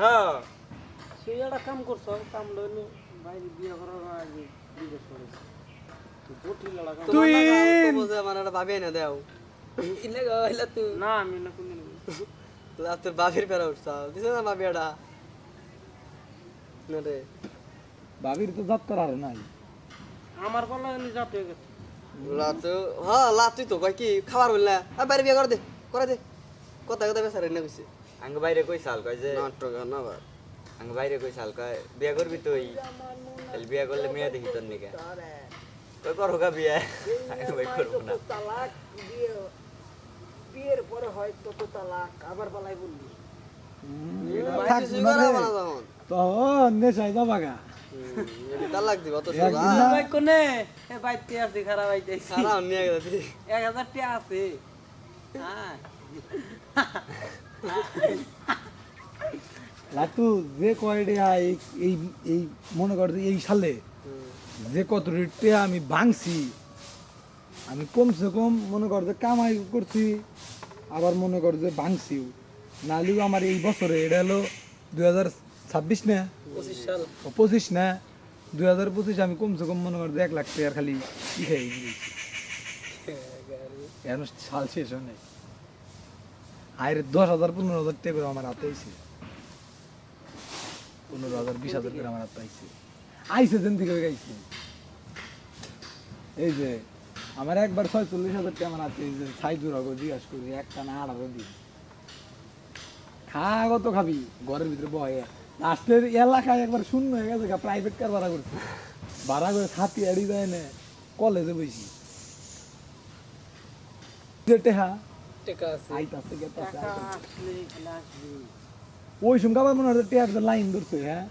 হ্যাঁ। তুই একটা কাম করছ কাম লইনু বাইরে বিয়ে করার আগে বিদেশ করেছি। তুই আমার একটা ভাবি এনে দেও। গইলা তুই না আমি না কোনদিন তোর বাবির পেরা উঠছা। দিছে না ভাবি এটা? না রে। বাবির তো জাত করার নাই। আমার বলা এনে যাতে হয়ে গেছে। লাতু। হ্যাঁ লাতুই তো কয় কি? খাবার বললা। বাইরে বিয়ে করে দে করে দে। কথা কথা বেসার এনে কইছে। আঙ্গ বাইরে কই সাল কয় যে নাটক না ভাই আঙ্গ বাইরে কই সাল কয় বিয়া করবি তুই? তাহলে বিয়া করলে মেয়ে দেখি তোর নিকে। কই করো গা বিয়া। আঙ্গ ভাই করব না। তালাক বিয়ে বিয়ের পরে হয় তত তালাক আবার বালাই বললি। বানা তখন। তো যাবাগা তালাক দিব তো ভাই কোনে? এ বাইতে আছে খারাপ আইতে সারা নিয়ে গেছে। এক হাজার টাকা আছে। হ্যাঁ। লাটু যে কয়টা এই এই এই মনে কর এই সালে যে কত রেটে আমি ভাঙছি আমি কমসে কম মনে কর যে কামাই করছি আবার মনে কর যে ভাঙছিও নালিও আমার এই বছরে এটা হলো দুই হাজার ছাব্বিশ না? পঁচিশ সাল। পঁচিশ না? দুই হাজার পঁচিশ আমি কমসে কম মনে কর যে এক লাখ টাকার খালি ই খাই এখন সাল শেষ হয় আয়ের দশ হাজার, পনেরো হাজার টাকা করে আমার হাতে আইছে। পনেরো হাজার, বিশ হাজার করে আমার হাতে আইছে। আইসে যেন থেকে গাইছে। এই যে, আমার একবার ছয়চল্লিশ হাজার টাকা আমার হাতে যে সাইজুর হগো জিজ্ঞাসা করি একটা না আঠারো দিন খা কত খাবি। ঘরের ভিতরে বয়ে, লাস্টের এলাকায় একবার শূন্য হয়ে গেছে প্রাইভেট কার ভাড়া করছে। ভাড়া করে খাতি এড়ি যায় না, কলেজে বইছি। যে টেহা টাকা আছে আইতাছে। গেতাছে ওই সময় আবার মনে হয় টেহার লাইন ধরছে হ্যাঁ?